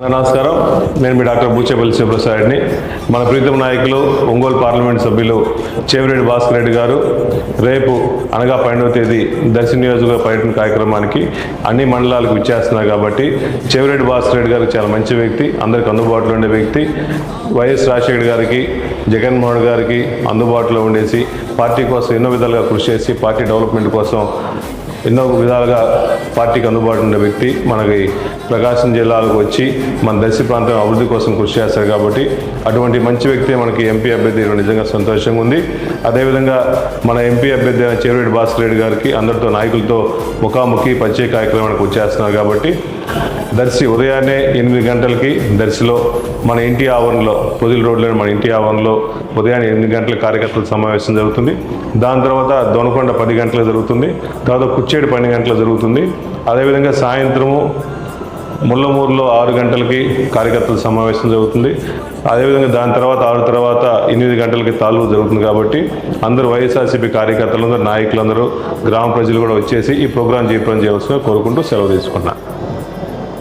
నమస్కారం. నేను మీ డాక్టర్ బూచేపల్లి శివప్రసాద్ని మన ప్రీతం నాయకులు ఒంగోలు పార్లమెంట్ సభ్యులు చేవిరెడ్డి భాస్కర్ రెడ్డి గారు రేపు అనగా పన్నెండవ తేదీ దర్శి నియోజకవర్గ పర్యటన కార్యక్రమానికి అన్ని మండలాలకు ఇచ్చేస్తున్నారు కాబట్టి చెవిరెడ్డి భాస్కర్ రెడ్డి గారు చాలా మంచి వ్యక్తి అందరికి అందుబాటులో ఉండే వ్యక్తి. వైఎస్ రాజశేఖర్ గారికి జగన్మోహన్ గారికి అందుబాటులో ఉండేసి పార్టీ కోసం ఎన్నో విధాలుగా కృషి చేసి పార్టీ డెవలప్మెంట్ కోసం ఎన్నో విధాలుగా పార్టీకి అందుబాటులో ఉన్న వ్యక్తి. మనకి ప్రకాశం జిల్లాలకు వచ్చి మన దర్శి ప్రాంతం అభివృద్ధి కోసం కృషి చేస్తారు కాబట్టి అటువంటి మంచి వ్యక్తి మనకి ఎంపీ అభ్యర్థి నిజంగా సంతోషంగా ఉంది. అదేవిధంగా మన ఎంపీ అభ్యర్థి అయిన చెవిరెడ్డి భాస్కర్ రెడ్డి గారికి అందరితో నాయకులతో ముఖాముఖి పరిచయ కార్యక్రమానికి వచ్చేస్తున్నారు కాబట్టి దర్శి ఉదయాన్నే ఎనిమిది గంటలకి దర్శిలో మన ఇంటి ఆవరణలో పొదిలి రోడ్లో మన ఇంటి ఆవరణలో ఉదయాన్నే ఎనిమిది గంటల కార్యకర్తల సమావేశం జరుగుతుంది. దాని తర్వాత దొనకొండ పది గంటలకు జరుగుతుంది. తర్వాత కుచ్చేడు పన్నెండు గంటలకు జరుగుతుంది. అదేవిధంగా సాయంత్రము ముళ్ళమూరులో ఆరు గంటలకి కార్యకర్తల సమావేశం జరుగుతుంది. అదేవిధంగా దాని తర్వాత ఆరు తర్వాత ఎనిమిది గంటలకి తాలూకు జరుగుతుంది కాబట్టి అందరూ వైఎస్ఆర్సీపీ కార్యకర్తలందరూ నాయకులందరూ గ్రామ ప్రజలు కూడా వచ్చేసి ఈ ప్రోగ్రాం చేయడం చేయవలసిన కోరుకుంటూ సెలవు తీసుకున్నాను